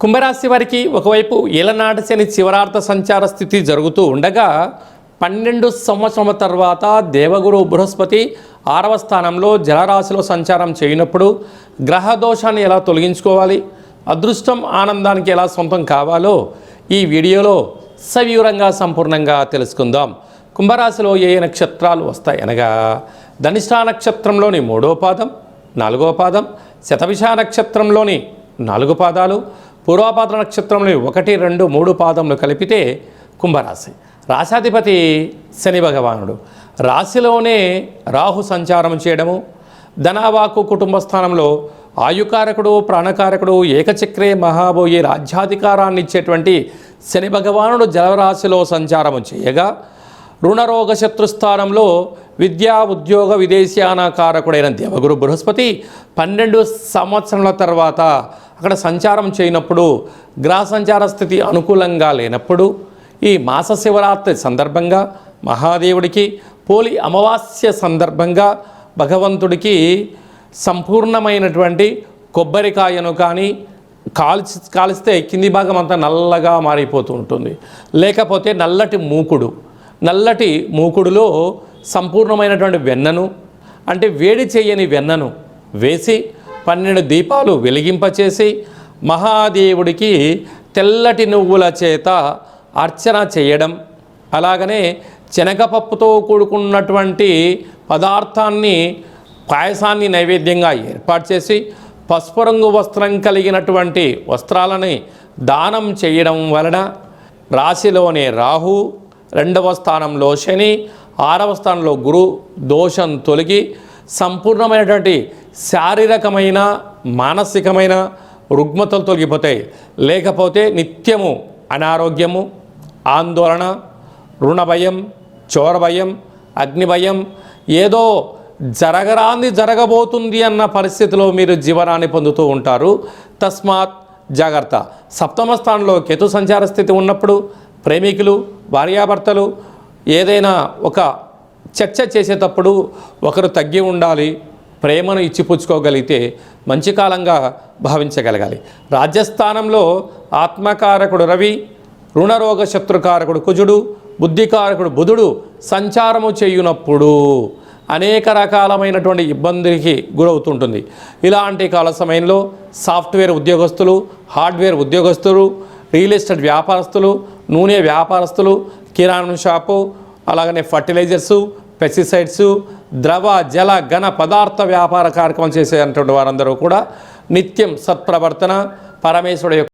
కుంభరాశి వారికి ఒకవైపు ఏలనాటి శని చివరార్థ సంచార స్థితి జరుగుతూ ఉండగా పన్నెండు సంవత్సరం తర్వాత దేవగురు బృహస్పతి ఆరవ స్థానంలో జలరాశిలో సంచారం చేయనప్పుడు గ్రహ దోషాన్ని ఎలా తొలగించుకోవాలి అదృష్టం ఆనందానికి ఎలా సొంతం కావాలో ఈ వీడియోలో సవివరంగా సంపూర్ణంగా తెలుసుకుందాం. కుంభరాశిలో ఏ నక్షత్రాలు వస్తాయి అనగా ధనిష్టా నక్షత్రంలోని మూడో పాదం నాలుగో పాదం శతవిషా నక్షత్రంలోని నాలుగు పాదాలు పూర్వపాద్ర నక్షత్రంలోని ఒకటి రెండు మూడు పాదములు కలిపితే కుంభరాశి. రాశాధిపతి శని భగవానుడు. రాశిలోనే రాహు సంచారం చేయడము ధనావాకు కుటుంబ స్థానంలో ఆయుకారకుడు ప్రాణకారకుడు ఏకచక్రే మహాబోయి రాజ్యాధికారాన్ని ఇచ్చేటువంటి శని భగవానుడు జలరాశిలో సంచారము చేయగా రుణరోగ శత్రుస్థానంలో విద్యా ఉద్యోగ విదేశీయాన కారకుడైన దేవగురు బృహస్పతి పన్నెండు సంవత్సరాల తర్వాత అక్కడ సంచారం చేయనప్పుడు గ్రహ సంచార స్థితి అనుకూలంగా లేనప్పుడు ఈ మాస శివరాత్రి సందర్భంగా మహాదేవుడికి పోలి అమావాస్య సందర్భంగా భగవంతుడికి సంపూర్ణమైనటువంటి కొబ్బరికాయను కానీ కాల్చి కాలిస్తే కింది భాగం అంతా నల్లగా మారిపోతూ ఉంటుంది. లేకపోతే నల్లటి మూకుడు నల్లటి మూకుడులో సంపూర్ణమైనటువంటి వెన్నను అంటే వేడి చేయని వెన్నను వేసి పన్నెండు దీపాలు వెలిగింపచేసి మహాదేవుడికి తెల్లటి నువ్వుల చేత అర్చన చేయడం అలాగనే శనగపప్పుతో కూడుకున్నటువంటి పదార్థాన్ని పాయసాన్ని నైవేద్యంగా ఏర్పాటు చేసి పసుపు రంగు వస్త్రం కలిగినటువంటి వస్త్రాలని దానం చేయడం వలన రాశిలోనే రాహు రెండవ స్థానంలో శని ఆరవ స్థానంలో గురు దోషం తొలగి సంపూర్ణమైనటువంటి శారీరకమైన మానసికమైన రుగ్మతలు తొలగిపోతాయి. లేకపోతే నిత్యము అనారోగ్యము ఆందోళన రుణ భయం చోర భయం అగ్ని భయం ఏదో జరగరాంది జరగబోతుంది అన్న పరిస్థితిలో మీరు జీవనాన్ని పొందుతూ ఉంటారు. తస్మాత్ జాగ్రత్త. సప్తమ స్థానంలో కేతు సంచార స్థితి ఉన్నప్పుడు ప్రేమికులు భార్యాభర్తలు ఏదైనా ఒక చర్చ చేసేటప్పుడు ఒకరు తగ్గి ఉండాలి. ప్రేమను ఇచ్చిపుచ్చుకోగలిగితే మంచి కాలంగా భావించగలగాలి. రాజ్యస్థానంలో ఆత్మకారకుడు రవి రుణరోగ శత్రుకారకుడు కుజుడు బుద్ధికారకుడు బుధుడు సంచారము చేయునప్పుడు అనేక రకాలమైనటువంటి ఇబ్బందికి గురవుతుంటుంది. ఇలాంటి కాల సమయంలో సాఫ్ట్వేర్ ఉద్యోగస్తులు హార్డ్వేర్ ఉద్యోగస్తులు రియల్ ఎస్టేట్ వ్యాపారస్తులు నూనె వ్యాపారస్తులు కిరాణం షాపు అలాగనే ఫర్టిలైజర్సు పెస్టిసైడ్సు ద్రవ జల ఘన పదార్థ వ్యాపార కార్యక్రమం చేసేటువంటి వారందరూ కూడా నిత్యం సత్ప్రవర్తన పరమేశ్వరుడు యొక్క